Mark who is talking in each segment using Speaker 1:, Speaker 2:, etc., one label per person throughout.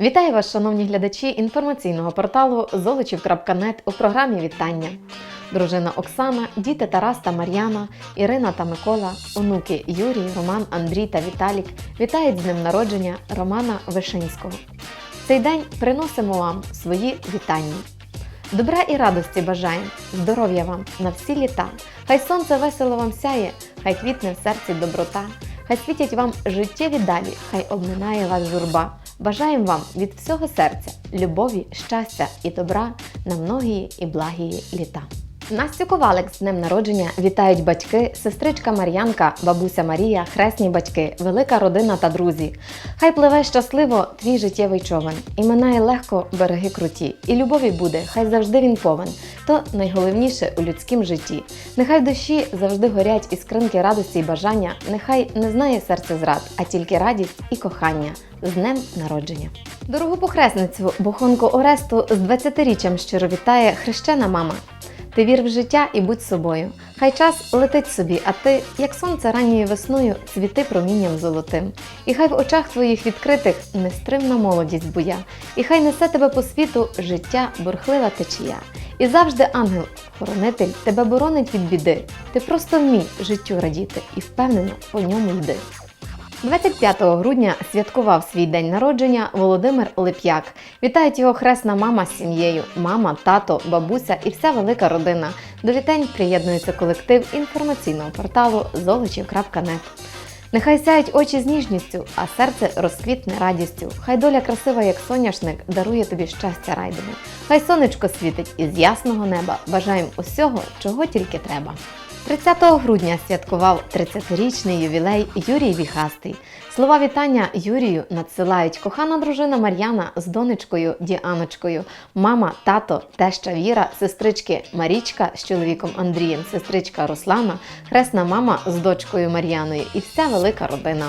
Speaker 1: Вітаю вас, шановні глядачі інформаційного порталу золочів.нет у програмі Вітання. Дружина Оксана, діти Тарас та Мар'яна, Ірина та Микола, онуки Юрій, Роман, Андрій та Віталік вітають з ним народження Романа Вишинського. В цей день приносимо вам свої вітання. Добра і радості бажаємо, здоров'я вам на всі літа. Хай сонце весело вам сяє, хай квітне в серці доброта, хай світять вам життєві далі, хай обминає вас журба. Бажаємо вам від всього серця любові, щастя і добра на многії і благії літа. Настю Ковалик з днем народження вітають батьки, сестричка Мар'янка, бабуся Марія, хресні батьки, велика родина та друзі. Хай пливе щасливо твій життєвий човен, і минає легко береги круті, і любові буде, хай завжди він повен. То найголовніше у людськім житті. Нехай душі завжди горять іскринки радості і бажання, нехай не знає серце зрад, а тільки радість і кохання. З днем народження. Дорогу похресницю Бохонку Оресту з 20-річчям щиро вітає хрещена мама. Ти вір в життя і будь собою. Хай час летить собі, а ти, як сонце ранньою весною, цвіти промінням золотим. І хай в очах твоїх відкритих нестримна молодість буя, і хай несе тебе по світу життя бурхлива течія. І завжди ангел-хоронитель тебе боронить від біди. Ти просто вмій життю радіти і впевнено по ньому йди. 25 грудня святкував свій день народження Володимир Лип'як. Вітають його хресна мама з сім'єю, мама, тато, бабуся і вся велика родина. До вітань приєднується колектив інформаційного порталу золочів.нет. Нехай сяють очі з ніжністю, а серце розквітне радістю. Хай доля красива, як соняшник, дарує тобі щастя райдене. Хай сонечко світить із ясного неба. Бажаємо усього, чого тільки треба. 30 грудня святкував 30-річний ювілей Юрій Віхастий. Слова вітання Юрію надсилають кохана дружина Мар'яна з донечкою Діаночкою, мама, тато, теща Віра, сестрички Марічка з чоловіком Андрієм, сестричка Руслана, хресна мама з дочкою Мар'яною і вся велика родина.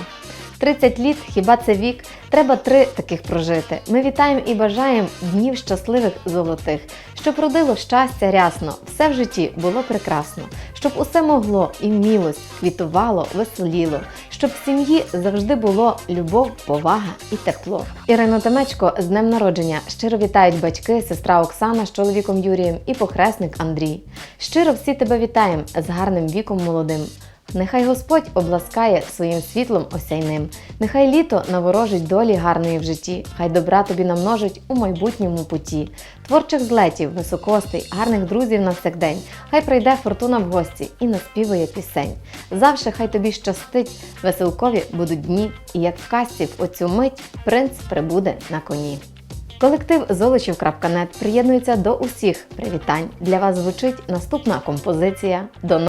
Speaker 1: 30 літ, хіба це вік? Треба три таких прожити. Ми вітаємо і бажаємо днів щасливих золотих, щоб родило щастя рясно, все в житті було прекрасно, щоб усе могло і вмілось, квітувало, веселіло, щоб в сім'ї завжди було любов, повага і тепло. Ірино Темечко з днем народження щиро вітають батьки, сестра Оксана з чоловіком Юрієм і похресник Андрій. Щиро всі тебе вітаємо з гарним віком молодим. Нехай Господь обласкає своїм світлом осяйним, нехай літо наворожить долі гарної в житті, хай добра тобі намножить у майбутньому путі, творчих злетів, високостей, гарних друзів на всякдень, хай прийде фортуна в гості і наспівує пісень. Завше хай тобі щастить, веселкові будуть дні, і як в казці в оцю мить принц прибуде на коні. Колектив Золочів.нет приєднується до усіх привітань. Для вас звучить наступна композиція. До